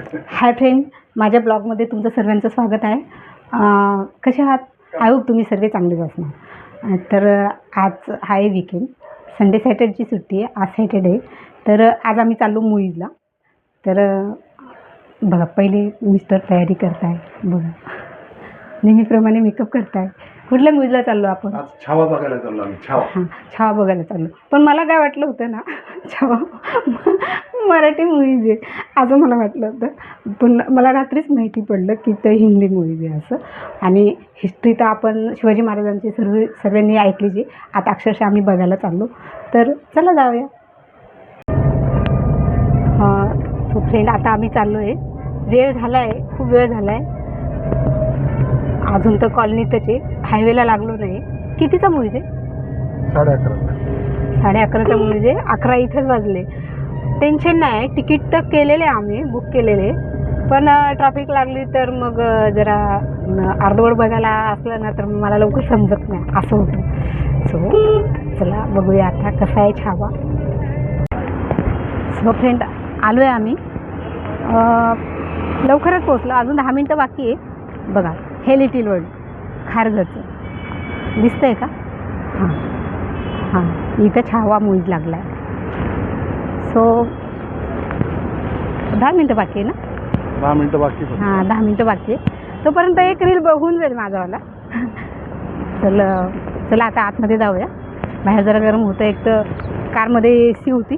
Hi friend माझ्या ब्लॉगमध्ये तुमचं सर्वांचं स्वागत आहे. कसे आहात? आय होप तुम्ही सर्व चांगलेच असणार. तर आज आहे विकेंड संडे सॅटरची सुट्टी आहे. आज सॅटरडे तर आज आम्ही चाललो मुईजला तर बघा पहिले मिस्टर तयारी करताय. बघा. नेहमीप्रमाणे मेकअप करताय. कुठल्या मुईजला चाललो आपण? आज छावा बघायला चाललो आम्ही. छावा. हां छावा बघायला चाललो. पण मला काय वाटलं होतं ना छावा मराठी मूवीज आहे असं मला वाटलं होतं. पण मला रात्रीच माहिती पडलं की ते हिंदी मूवीज आहे असं. आणि हिस्ट्री तर आपण शिवाजी महाराजांची सर्व सर्वांनी ऐकलीच आहे आता अक्षरशः आम्ही बघायला चाललो. तर चला जाऊया. सो फ्रेंड आता आम्ही चाललो आहे वेळ झाला आहे खूप वेळ झाला आहे अजून तर कॉलनीतच आहे हायवेला लागलो नाही. कितीचा मूवीज आहे? साडे अकरा साडे अकराचा म्हणजे अकरा इथंच वाजले. टेन्शन नाही. तिकीट तर केलेले आम्ही बुक केलेले. पण ट्रॅफिक लागली तर मग जरा अर्धवट बघायला असलं ना तर मला लवकर समजत नाही. असं होतं. सो चला बघूया आता कसा आहे छावा. सो फ्रेंड आलो आहे आम्ही लवकरच पोचलो अजून दहा मिनटं बाकी आहे. बघा हे लिटिल वर्ल्ड खारघरचं. दिसतंय का? हां. हां. इथं छावा मूवीज लागला आहे सो दहा मिनटं बाकी आहे ना? दहा मिनिटं बाकी फक्त. हां दहा मिनटं बाकी आहे. तोपर्यंत एक रील बघून जाईल माझावाला चल चला आता आतमध्ये जाऊया. बाहेर जरा गरम होतं एक तर कारमध्ये ए सी होती.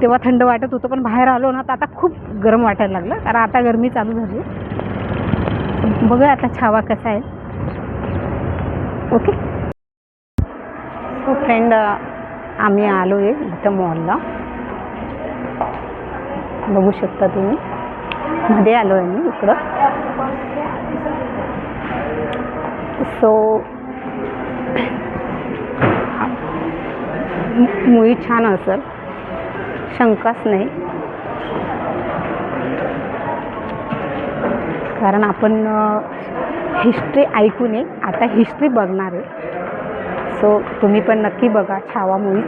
तेव्हा थंड वाटत होतं पण बाहेर आलो ना तर आता खूप गरम वाटायला लागलं. कारण आता गरमी चालू झाली आहे. बघूया आता छावा कसा आहे. ओके? सो फ्रेंड आम्ही आलो आहे इथं मॉलला बघू शकता तुम्ही. मध्ये आलो आहे मी इकडं. सो मूवी छान असेल. शंकाच नाही. कारण आपण हिस्ट्री ऐकू नये आता हिस्ट्री बघणार आहे. सो तुम्ही पण नक्की बघा छावा मूवीज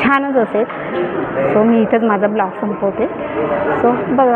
छानच असेल. सो मी इथंच माझा ब्लॉग संपवते. So bye